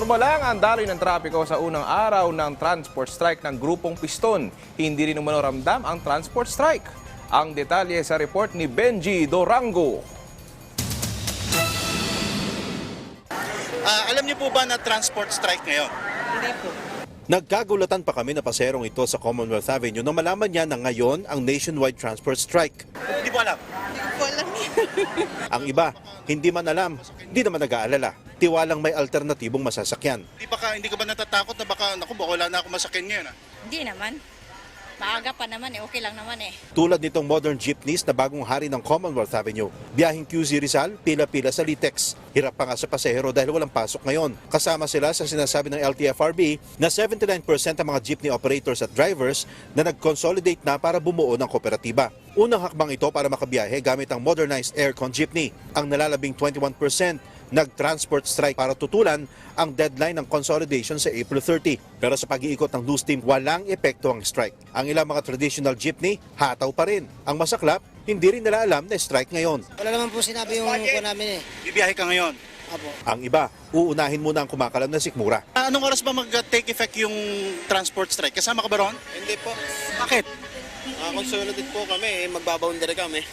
Normal lang ang daloy ng trapiko sa unang araw ng transport strike ng grupong Piston. Hindi rin umano ramdam ang transport strike. Ang detalye sa report ni Benji Dorango. Ah, alam niyo po ba na transport strike ngayon? Nagkagulatan pa kami na paserong ito sa Commonwealth Avenue nang malaman niya na ngayon ang nationwide transport strike. Hindi po alam. Ang iba, hindi man alam, hindi naman nag-aalala. Tiwalang may alternatibong masasakyan. Hindi, baka, hindi ka ba natatakot na baka, naku, baka wala na ako masakyan ngayon ah? Hindi naman. Maaga pa naman eh. Okay lang naman eh. Tulad nitong modern jeepneys na bagong hari ng Commonwealth Avenue. Biyahing QZ Rizal, pila-pila sa Litex. Hirap pa nga sa pasahero dahil walang pasok ngayon. Kasama sila sa sinasabi ng LTFRB na 79% ang mga jeepney operators at drivers na nag-consolidate na para bumuo ng kooperatiba. Unang hakbang ito para makabiyahe gamit ang modernized aircon jeepney. Ang nalalabing 21% nag-transport strike para tutulan ang deadline ng consolidation sa April 30. Pero sa pag-iikot ng news team, walang epekto ang strike. Ang ilang mga traditional jeepney, hataw pa rin. Ang masaklap, hindi rin nila alam na strike ngayon. Wala naman po sinabi yung ko namin eh. Bibiyahe ka ngayon. Apo. Ang iba, uunahin muna ang kumakalam na sikmura. Ah, anong oras ba mag-take effect yung transport strike? Kasama ka ba ron? Hindi po. Bakit? Uh, consolidate po kami, eh, magbaboundary kami.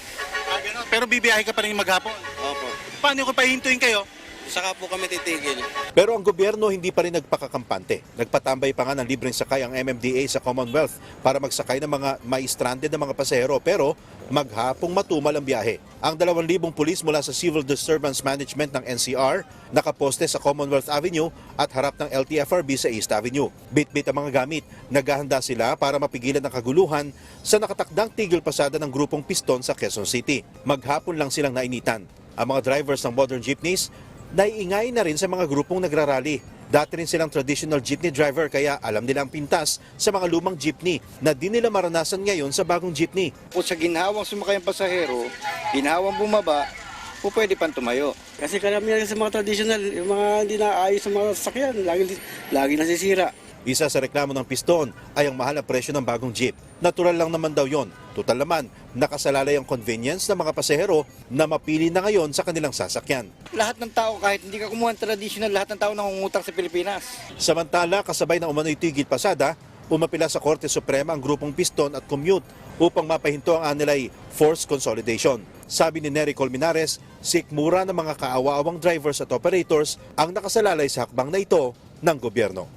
Ah, ganun. Pero bibiyahe ka pa rin maghapon. Opo. Paano kung pahintuin kayo? Saka po kami titigil. Pero ang gobyerno hindi pa rin nagpakakampante. Nagpatambay pa nga ng libreng sakay ang MMDA sa Commonwealth para magsakay ng mga may stranded na mga pasahero pero maghapong matumal ang biyahe. Ang 2,000 pulis mula sa Civil Disturbance Management ng NCR nakaposte sa Commonwealth Avenue at harap ng LTFRB sa East Avenue. Bit-bit ang mga gamit. Naghahanda sila para mapigilan ang kaguluhan sa nakatakdang tigil pasada ng grupong piston sa Quezon City. Maghapon lang silang nainitan. Ang mga drivers ng modern jeepneys naiingay na rin sa mga grupong nagrarally. Dati rin silang traditional jeepney driver kaya alam nila ang pintas sa mga lumang jeepney na di nila maranasan ngayon sa bagong jeepney. po sa ginhawang sumakay ang pasahero, ginhawang bumaba, po pwede pang tumayo. Kasi karamihan sa mga traditional, yung mga hindi naayos sa mga sasakyan, lagi, lagi nasisira. Isa sa reklamo ng piston ay ang mahal na presyo ng bagong jeep. Natural lang naman daw yon. Total naman, nakasalalay ang convenience ng mga pasahero na mapili na ngayon sa kanilang sasakyan. Lahat ng tao, kahit hindi ka kumuha ng traditional, lahat ng tao nangungutang sa Pilipinas. Samantala, kasabay ng umano'y tigil pasada, umapila sa Korte Suprema ang grupong Piston at Commute upang mapahinto ang anilay forced consolidation. Sabi ni Nery Colmenares, sikmura ng mga kaawa-awang drivers at operators ang nakasalalay sa hakbang na ito ng gobyerno.